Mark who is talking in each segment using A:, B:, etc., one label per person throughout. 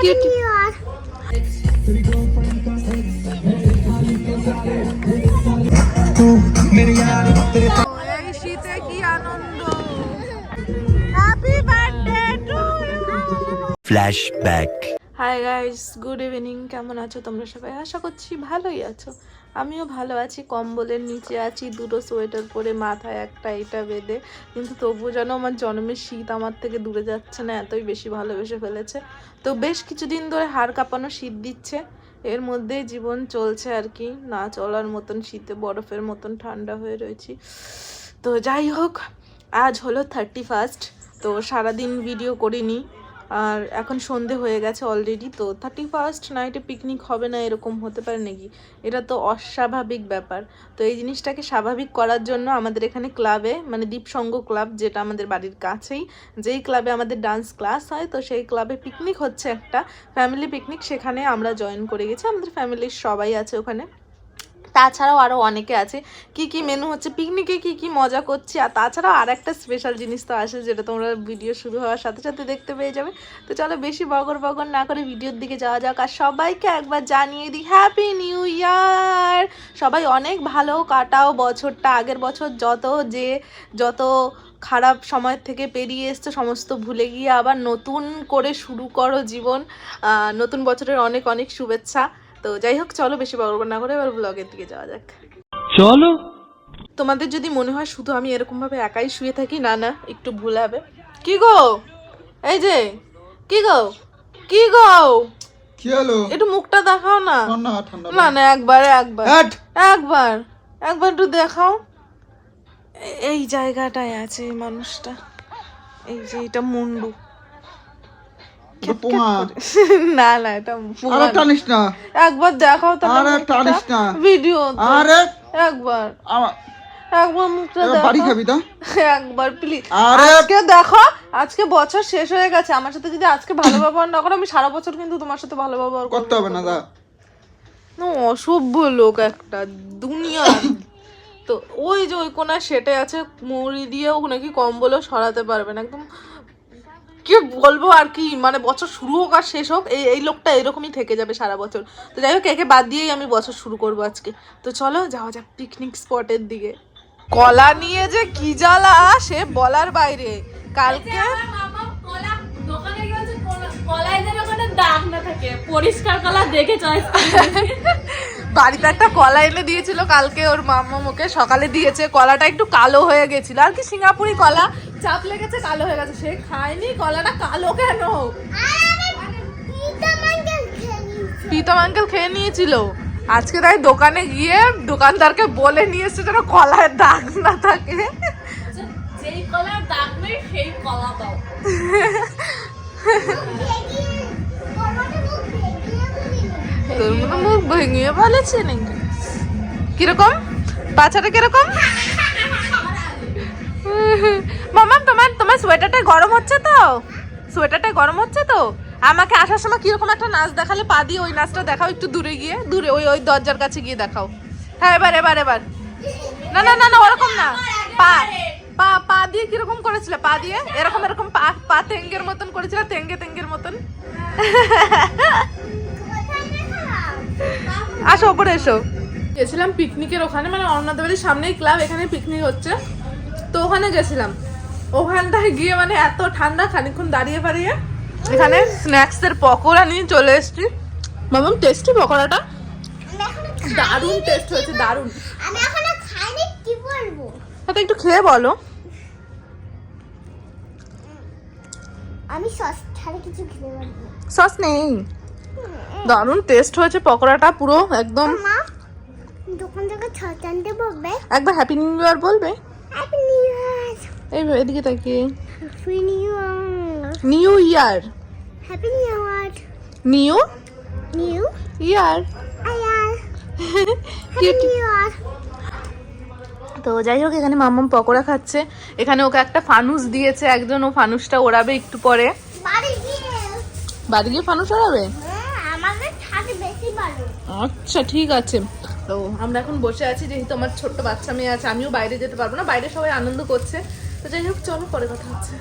A: Cute. এই শীতে কি আনন্দ happy birthday to
B: Flashback.
A: Hi guys good evening কেমন আছো তোমরা সবাই? আশা করছি ভালোই আছো। আমিও ভালো আছি। কম্বলের নিচে আছি, দুটো সোয়েটার পরে মাথায় একটা এটা বেঁধে। কিন্তু তবুও যেন আমার জন্মের শীত আমার থেকে দূরে যাচ্ছে না, এতই বেশি ভালোবেসে ফেলেছে। তো বেশ কিছুদিন ধরে হাড় কাঁপানো শীত দিচ্ছে। এর মধ্যেই জীবন চলছে আর কি। না চলার মতন শীতে, বরফের মতন ঠান্ডা হয়ে রয়েছি। তো যাই হোক, আজ হলো থার্টি ফার্স্ট তো সারাদিন ভিডিও করিনি। আর এখন সন্ধে হয়ে গেছে অলরেডি তো থার্টি ফার্স্ট নাইটে পিকনিক হবে না এরকম হতে পারে নাকি? এটা তো অস্বাভাবিক ব্যাপার। তো এই জিনিসটাকে স্বাভাবিক করার জন্য আমাদের এখানে ক্লাবে মানে দীপসঙ্গ ক্লাব যেটা আমাদের বাড়ির কাছেই, যেই ক্লাবে আমাদের ডান্স ক্লাস হয়, তো সেই ক্লাবে পিকনিক হচ্ছে একটা ফ্যামিলি পিকনিক সেখানে আমরা জয়েন করে গেছি। আমাদের ফ্যামিলির সবাই আছে ওখানে। তাছাড়াও আরও অনেকে আছে। কি কি মেনু হচ্ছে পিকনিকে কি কি মজা করছি, আর তাছাড়াও আর একটা স্পেশাল জিনিস তো আসে যেটা তোমরা ভিডিও শুরু হওয়ার সাথে সাথে দেখতে পেয়ে যাবে। তো চলো বেশি বগর বগর না করে ভিডিওর দিকে যাওয়া যাক, আর সবাইকে একবার জানিয়ে দিই হ্যাপি নিউ ইয়ার সবাই অনেক ভালো কাটাও বছরটা, আগের বছর যত যে, যত খারাপ সময় থেকে পেরিয়ে এসছো, সমস্ত ভুলে গিয়ে আবার নতুন করে শুরু করো জীবন। নতুন বছরের অনেক অনেক শুভেচ্ছা। তো যাই হোক চলো বেশি বড় না করে এবার ব্লগের দিকে যাওয়া যাক।
B: চলো।
A: তোমাদের যদি মনে হয় শুধু আমি এরকম ভাবে একাই শুয়ে থাকি না না একটু ভুল হবে। কি গো? এই যে কি গো? কি গো?
C: কি হলো?
A: একটু মুখটা দেখাও না। না না একবার একবার।
C: হ্যাট
A: একবার একবার একটু দেখাও। এই জায়গাটায় আছে এই মানুষটা। এই যে এটা মুন্ডু।
C: পোঙা
A: না না এটা
C: আরে টানিস না।
A: একবার দেখাও
C: আরে টানিস না।
A: ভিডিও
C: আরে।
A: একবার। একবার মুখটা দেখো
C: বাড়ি খাবি তা।
A: একবার প্লিজ আজকে দেখো আজকে বছর শেষ হয়ে গেছে। আমার সাথে যদি আজকে ভালো ব্যবহার না করো আমি সারা বছর কিন্তু তোমার সাথে ভালো ব্যবহার
C: করতে হবে না দা
A: অসভ্য লোক একটা দুনিয়া তো ওই যে ওই কোনায় সেটে আছে মুড়ি দিয়েও নাকি কম্বলও সরাতে পারবে না। একদম কি বলব আর কি? মানে বছর শুরু হোক আর শেষ হোক এই এই লোকটা এরকমই থেকে যাবে সারা বছর। তো যাই হোক একে বাদ দিয়েই আমি বছর শুরু করব আজকে। তো চলো যাওয়া যাক পিকনিক স্পটের দিকে। কলা নিয়ে যে কি জ্বালা সে বলার বাইরে। কালকে বাড়িতে একটা কলা এনে দিয়েছিল কালকে ওর মাম্মা মুখে সকালে দিয়েছে। কলাটা একটু কালো হয়ে গেছিল। আর কি সিঙ্গাপুরি কলা। চাপ লেগেছে কালো হয়ে গেছে। সে খায়নি কলাটা কালো কেন? প্রীতম আঙ্কেল খেয়ে নিয়েছিল। আজকে তাই দোকানে গিয়ে দোকানদারকে বলে নিয়ে এসছে যেন কলায় দাগ না থাকে।
D: যেই কলার দাগ নেই সেই কলা দাও।
A: তোর মতো মুখ ভেঙে বলেছে নাকি? কীরকম? বাচ্চাটা কীরকম? মামা তোমার তোমার সোয়েটারটা গরম হচ্ছে তো? সোয়েটারটা গরম হচ্ছে তো? আমাকে আসার সময় কীরকম একটা নাচ দেখালে পা দিয়ে ওই নাচটা দেখাও একটু দূরে গিয়ে, দূরে ওই ওই দরজার কাছে গিয়ে দেখাও। হ্যাঁ এবার এবার এবার। না না না না, ওরকম না। পা পা পা দিয়ে কীরকম করেছিলে? পা দিয়ে? এরকম এরকম পা পা তেঙ্গের মতন করেছিলে, তেঙ্গে, তেঙ্গের মতন? আসো, ওপরে এসো। গেছিলাম পিকনিকের ওখানে মানে অন্নদা বাড়ির সামনেই ক্লাব এখানে পিকনিক হচ্ছে। তো ওখানে গেছিলাম। ওখানটায় গিয়ে মানে এত ঠান্ডা খানিক্ষণ দাঁড়িয়ে ফাড়িয়ে এখানে স্ন্যাক্সের পকোড়া নিয়ে চলে এসেছি। মামাম টেস্টি পকোড়াটা? দারুণ টেস্ট হয়েছে দারুণ।
E: আমি এখনও খাইনি কি বলব?
A: হয়তো একটু খেয়ে বলো।
E: আমি সস ছাড়া কিছু খেতে পারব
A: সস নেই। দারুণ টেস্ট হয়েছে পকোড়াটা পুরো একদম
E: দোকান থেকে
A: একবার হ্যাপি নিউ ইয়ার বলবে।
E: হ্যাপি নিউ ইয়ার
A: এই এদিকে তাকিয়ে।
E: New year
A: new
E: happy new year
A: new
E: new
A: তো যাই হোক এখানে মাম্মাম পকোড়া খাচ্ছে। এখানে ওকে একটা ফানুস দিয়েছে একজন ও ফানুসটা ওড়াবে একটু পরে।
E: বাড়ি গিয়ে।
A: গিয়ে ফানুস ওড়াবে?
E: হ্যাঁ,
A: আচ্ছা ঠিক আছে। তো আমরা এখন বসে আছি যেহেতু আমার ছোট্ট বাচ্চা মেয়ে আছে আমিও বাইরে যেতে পারব না বাইরে সবাই আনন্দ করছে। তো যাই হোক চলো পরে কথা হচ্ছে।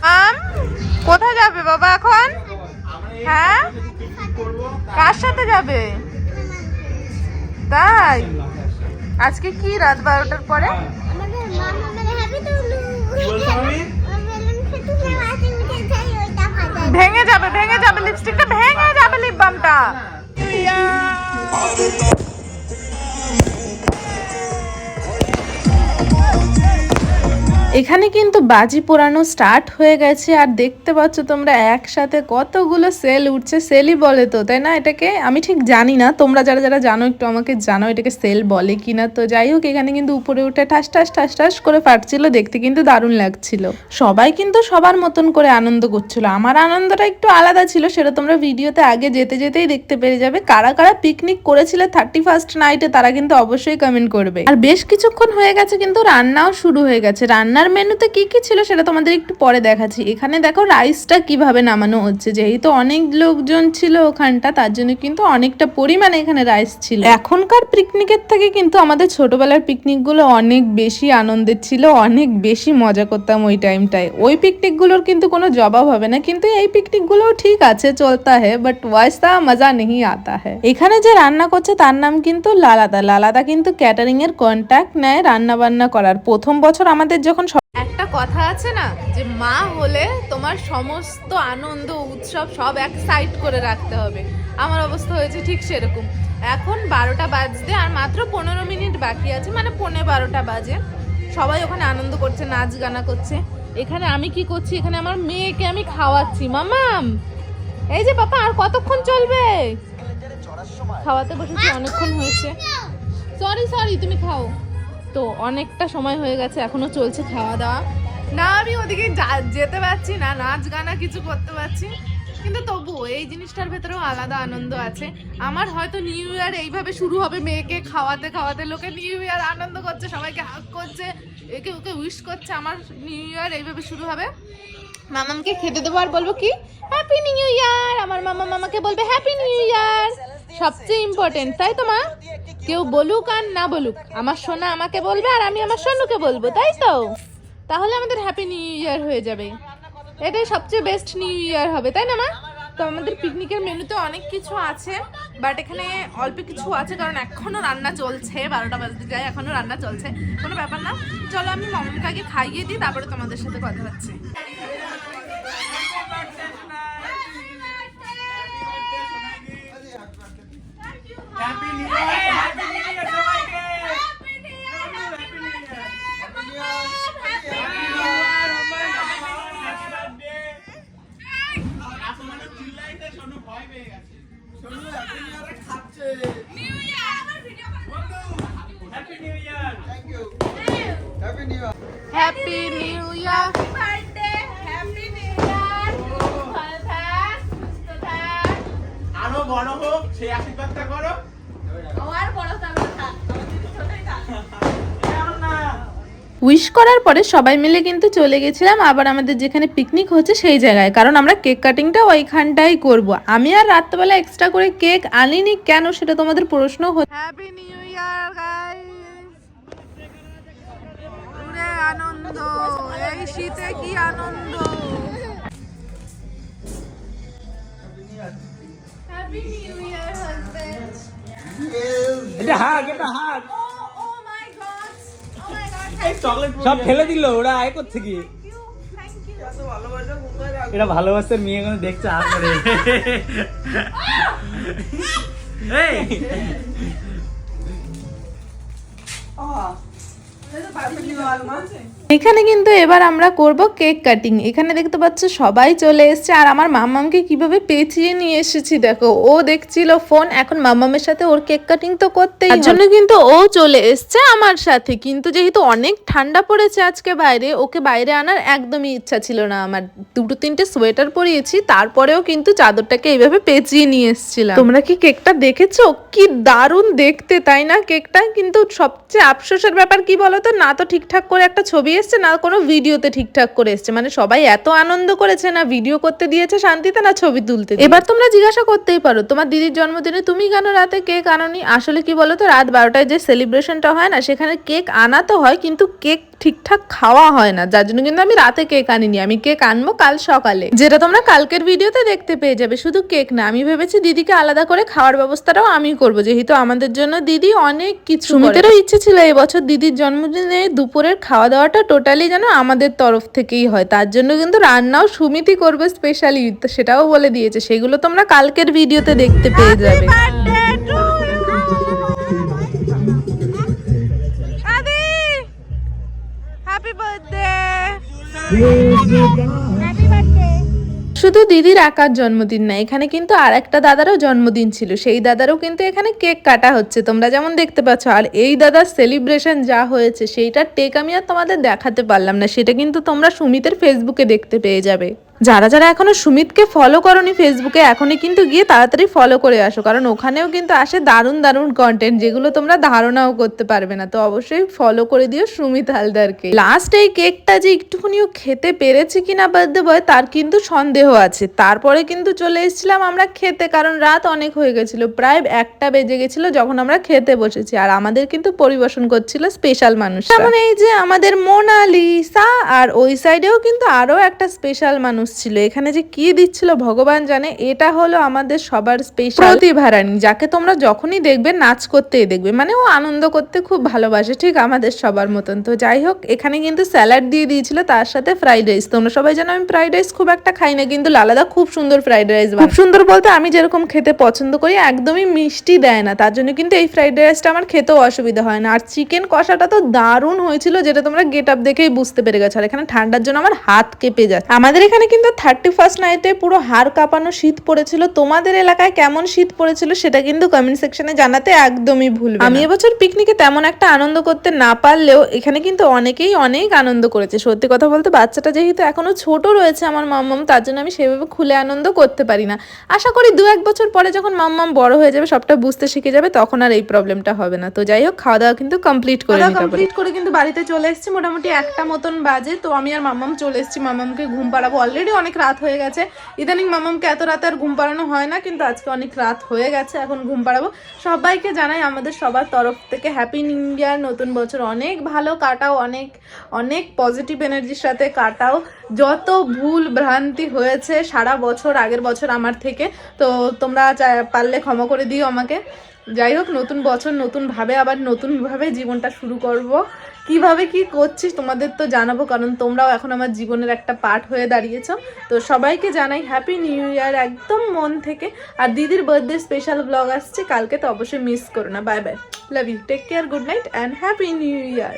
A: কোথায় যাবে বাবা এখন? হ্যাঁ? কার সাথে যাবে? তাই? আজকে কি রাত বারোটার পরে? ভেঙে যাবে ভেঙে যাবে লিপস্টিকটা ভেঙে যাবে লিপ বামটা এখানে কিন্তু বাজি পোড়ানো স্টার্ট হয়ে গেছে। আর দেখতে পাচ্ছ তোমরা একসাথে কতগুলো সেল উঠছে। সেলই বলে তো, তাই না? এটাকে আমি ঠিক জানি না। তোমরা যারা যারা জানো, একটু আমাকে জানো এটাকে সেল বলে কিনা। তো যাই হোক, এখানে কিন্তু উপরে উঠে ঠাস ঠাস ঠাস ঠাস করে ফাটছিল। দেখতে কিন্তু দারুণ লাগছিল। সবাই কিন্তু সবার মতন করে আনন্দ করছিল। আমার আনন্দটা একটু আলাদা ছিল। সেটা তোমরা ভিডিওতে আগে যেতে, যেতেই দেখতে পেরে যাবে। কারা কারা পিকনিক করেছিলে থার্টি ফার্স্ট নাইটে তারা কিন্তু অবশ্যই কমেন্ট করবে। আর বেশ কিছুক্ষণ হয়ে গেছে, কিন্তু রান্নাও শুরু হয়ে গেছে। রান্নার মেনুতে কি কি ছিল সেটা তোমাদের একটু পরে দেখাচ্ছি। এখানে দেখো রাইসটা কীভাবে নামানো হচ্ছে, যেহেতু অনেক লোকজন ছিল ওখানটা, তার জন্য কিন্তু অনেকটা পরিমাণে এখানে রাইস ছিল। এখনকার পিকনিকের থেকে কিন্তু আমাদের ছোটবেলার পিকনিকগুলো অনেক বেশি আনন্দের ছিল, অনেক বেশি মজা করতাম ওই টাইমটায় ওই পিকনিকগুলোর কিন্তু কোনো জবাব হবে না, কিন্তু এই পিকনিকগুলোও ঠিক আছে, চলতা হ্যাঁ বাট ওয়াইসা মজা নেই, আতা হ্যাঁ এখানে যে রান্না করছে তার নাম কিন্তু লালাদা। লালাদা কিন্তু ক্যাটারিং এর কন্ট্যাক্ট নেয় রান্না বান্না করার। প্রথম বছর আমাদের যখন একটা কথা আছে না যে মা হলে তোমার সমস্ত আনন্দ উৎসব সব এক সাইড করে রাখতে হবে। আমার অবস্থা হয়েছে ঠিক সেরকম। এখন বারোটা বাজতে আর মাত্র পনেরো মিনিট বাকি আছে মানে পনেরো বারোটা বাজে। সবাই ওখানে আনন্দ করছে নাচ গানা করছে। এখানে আমি কি করছি? এখানে আমার মেয়েকে আমি খাওয়াচ্ছি। মামাম এই যে বাবা আর কতক্ষণ চলবে? খাওয়াতে বসেছি অনেকক্ষণ হয়েছে। সরি সরি তুমি খাও। তো অনেকটা সময় হয়ে গেছে, এখনও চলছে খাওয়া দাওয়া। না, আমি ওদিকে যেতে পারছি না, নাচ গানা কিছু করতে পারছি। কিন্তু তবুও এই জিনিসটার ভেতরেও আলাদা আনন্দ আছে। আমার হয়তো নিউ ইয়ার এইভাবে শুরু হবে, মেয়েকে খাওয়াতে খাওয়াতে, লোকে নিউ ইয়ার আনন্দ করছে, সবাইকে হাক করছে, একে ওকে উইশ করছে, আমার নিউ ইয়ার এইভাবে শুরু হবে। মামামকে খেতে দেবো আর বলব কি? হ্যাপি নিউ ইয়ার আমার মামা মামাকে বলবে হ্যাপি নিউ ইয়ার সবচেয়ে ইম্পর্টেন্ট তাই তো মা? কেউ বলুক আর না বলুক, আমার সোনা আমাকে বলবে আর আমি আমার সোনুকে বলব, তাই তো? তাহলে আমাদের হ্যাপি নিউ ইয়ার হয়ে যাবে। এটাই সবচেয়ে বেস্ট নিউ ইয়ার হবে, তাই না, মা? তো আমাদের পিকনিকের মেনুতে অনেক কিছু আছে বাট এখানে অল্প কিছু আছে, কারণ এখনও রান্না চলছে, বারোটা বাজতে যায়, এখনও রান্না চলছে। কোনো ব্যাপার না, চলো আমি আগে খাইয়ে দিই, তারপরে তোমাদের সাথে কথা হচ্ছে। হ্যাপি নিউ ইয়ার
B: আরও বড় হোক সেই আশীর্বাদটা করো।
A: উইশ করার পরে সবাই মিলে কিন্তু চলে গেছিলাম। আবার আমাদের যেখানে পিকনিক হচ্ছে সেই জায়গায়। কারণ আমরা কেক কাটিংটা ওইখানটাই করব। আমি আর রাত্রেবেলা এক্সট্রা করে কেক আনিনি। কেন সেটা তোমাদের প্রশ্ন হচ্ছে হ্যাপি নিউ ইয়ার আনন্দ। এই শীতে কি আনন্দ? হ্যাপি নিউ ইয়ার হাজবেন্ড
B: এটা হাগ এটা হাগ। সব ফেলে দিল ওরা আয় করছে কি? এটা ভালোবাসার মেয়ে কোনো দেখছে আর করে এই!
A: এখানে কিন্তু এবার আমরা করব কেক কাটিং। এখানে দেখতে পাচ্ছ সবাই চলে এসেছে। আর আমার মামামকে কীভাবে পেঁচিয়ে নিয়ে এসেছি দেখো। ও দেখছিল ফোন এখন মামামের সাথে ওর কেক কাটিং তো করতেই তার জন্য কিন্তু ও চলে এসেছে আমার সাথে। কিন্তু যেহেতু অনেক ঠান্ডা পড়েছে আজকে বাইরে ওকে বাইরে আনার একদমই ইচ্ছা ছিল না। আমার দুটো তিনটে সোয়েটার পরিয়েছি তারপরেও কিন্তু চাদরটাকে এইভাবে পেঁচিয়ে নিয়ে এসেছিলাম। তোমরা কি কেকটা দেখেছ? কি দারুণ দেখতে তাই না? কেকটা কিন্তু সবচেয়ে আফসোসের ব্যাপার কি বলতো? না তো ঠিকঠাক করে একটা ছবি এসছে না, কোনো ভিডিওতে ঠিকঠাক করে এসছে। মানে সবাই এত আনন্দ করেছে না, ভিডিও করতে দিয়েছে শান্তিতে না ছবি তুলতে এবার তোমরা জিজ্ঞাসা করতেই পারো, তোমার দিদির জন্মদিনে তুমি কেন রাতে কেক আনোনি? আসলে কি বলতো, রাত বারোটায় যে সেলিব্রেশনটা হয় না, সেখানে কেক আনা তো হয়, কিন্তু কেক ঠিকঠাক খাওয়া হয় না। যার জন্য কিন্তু আমি রাতে কেক আনিনি। আমি কেক আনব কাল সকালে। যেটা তোমরা কালকের ভিডিওতে দেখতে পেয়ে যাবে। শুধু কেক না আমি ভেবেছি দিদিকে আলাদা করে খাওয়ার ব্যবস্থাটাও আমি করব। যেহেতু আমাদের জন্য দিদি অনেক কিছু সুমিতেরও ইচ্ছে ছিল এই বছর দিদির জন্মদিনে দুপুরের খাওয়া দাওয়াটা টোটালি যেন আমাদের তরফ থেকেই হয়। তার জন্য কিন্তু রান্নাও সুমিতি করবে স্পেশালি সেটাও বলে দিয়েছে। সেগুলো তোমরা কালকের ভিডিওতে দেখতে পেয়ে যাবে। হ্যাপি বার্থডে শুধু দিদির একার জন্মদিন না এখানে কিন্তু আর একটা দাদারও জন্মদিন ছিল। সেই দাদারও কিন্তু এখানে কেক কাটা হচ্ছে তোমরা যেমন দেখতে পাচ্ছ। আর এই দাদার সেলিব্রেশন যা হয়েছে সেইটার টেক আমি আর তোমাদের দেখাতে পারলাম না সেটা কিন্তু তোমরা সুমিতের ফেসবুকে দেখতে পেয়ে যাবে। যারা যারা এখনও সুমিতকে ফলো করনি ফেসবুকে এখনই কিন্তু গিয়ে তাড়াতাড়ি ফলো করে আসো। কারণ ওখানেও কিন্তু আসে দারুণ দারুণ কন্টেন্ট যেগুলো তোমরা ধারণাও করতে পারবে না। তো অবশ্যই ফলো করে দিও সুমিত হালদারকে। লাস্ট এই কেকটা যে একটুখানিও খেতে পেরেছে কিনা বার্থডে বয় তার কিন্তু সন্দেহ আছে। তারপরে কিন্তু চলে এসেছিলাম আমরা খেতে, কারণ রাত অনেক হয়ে গেছিল। প্রায় একটা বেজে গেছিল যখন আমরা খেতে বসেছি। আর আমাদের কিন্তু পরিবেশন করছিল স্পেশাল মানুষ যেমন এই যে আমাদের মোনালিসা, আর ওই সাইডেও কিন্তু আরও একটা স্পেশাল মানুষ ছিল এখানে যে কি দিচ্ছিল ভগবান জানে এটা হলো আমাদের সবার স্পেশাল প্রতিভারানী যাকে তোমরা যখনই দেখবে নাচ করতেই দেখবে। মানে ও আনন্দ করতে খুব ভালোবাসে ঠিক আমাদের সবার মতন। তো যাই হোক এখানে কিন্তু স্যালাড দিয়ে দিয়েছিল তার সাথে ফ্রাইড রাইস তোমরা সবাই জানো আমি ফ্রাইড রাইস খুব একটা খাই না কিন্তু লালাদা খুব সুন্দর ফ্রাইড রাইস খুব সুন্দর বলতে আমি যেরকম খেতে পছন্দ করি একদমই মিষ্টি দেয় না। তার জন্য কিন্তু এই ফ্রাইড রাইসটা আমার খেতেও অসুবিধা হয় না। আর চিকেন কষাটা তো দারুণ হয়েছিল যেটা তোমরা গেট আপ দেখেই বুঝতে পেরে গেছো। আর এখানে ঠান্ডার জন্য আমার হাত কেঁপে যাচ্ছে। আমাদের এখানে কিন্তু থার্টি ফার্স্ট নাইটে পুরো হাড় কাঁপানো শীত পড়েছিল। তোমাদের এলাকায় কেমন শীত পড়েছিল সেটা কিন্তু কমেন্ট সেকশনে জানাতে একদমই ভুল আমি এবছর পিকনিকে তেমন একটা আনন্দ করতে না পারলেও এখানে কিন্তু অনেকেই অনেক আনন্দ করেছে। সত্যি কথা বলতে বাচ্চাটা যেহেতু এখনও ছোট রয়েছে আমার মাম্মাম তার জন্য আমি সেভাবে খুলে আনন্দ করতে পারি না। আশা করি দু এক বছর পরে যখন মাম্মাম বড় হয়ে যাবে সবটা বুঝতে শিখে যাবে তখন আর এই প্রবলেমটা হবে না। তো যাই হোক খাওয়া দাওয়া কিন্তু কমপ্লিট করে কমপ্লিট করে কিন্তু বাড়িতে চলে এসেছি। মোটামুটি একটা মতন বাজে তো আমি আর মাম্মাম চলে এসেছি। মাম্মামকে ঘুম পাড়াবো অলরেডি অনেক রাত হয়ে গেছে। ইদানিং মাম্মামকে এত রাতে আর ঘুম পাড়ানো হয় না, কিন্তু আজকে অনেক রাত হয়ে গেছে, এখন ঘুম পাড়াবো। সবাইকে জানাই আমাদের সবার তরফ থেকে হ্যাপি নিউ ইয়ার নতুন বছর অনেক ভালো কাটাও, অনেক অনেক পজিটিভ এনার্জির সাথে কাটাও। যত ভুল ভ্রান্তি হয়েছে সারা বছর, আগের বছর আমার থেকে, তো তোমরা পারলে ক্ষমা করে দিও আমাকে। যাই হোক, নতুন বছর, নতুনভাবে, আবার নতুনভাবে জীবনটা শুরু করব। কীভাবে কি করছিস তোমাদের তো জানাব, কারণ তোমরাও এখন আমার জীবনের একটা পার্ট হয়ে দাঁড়িয়েছ। তো সবাইকে জানাই হ্যাপি নিউ ইয়ার একদম মন থেকে। আর দিদির বার্থডে স্পেশাল ব্লগ আসছে, কালকে তো অবশ্যই মিস করো না। Bye bye love you take care good night and happy new year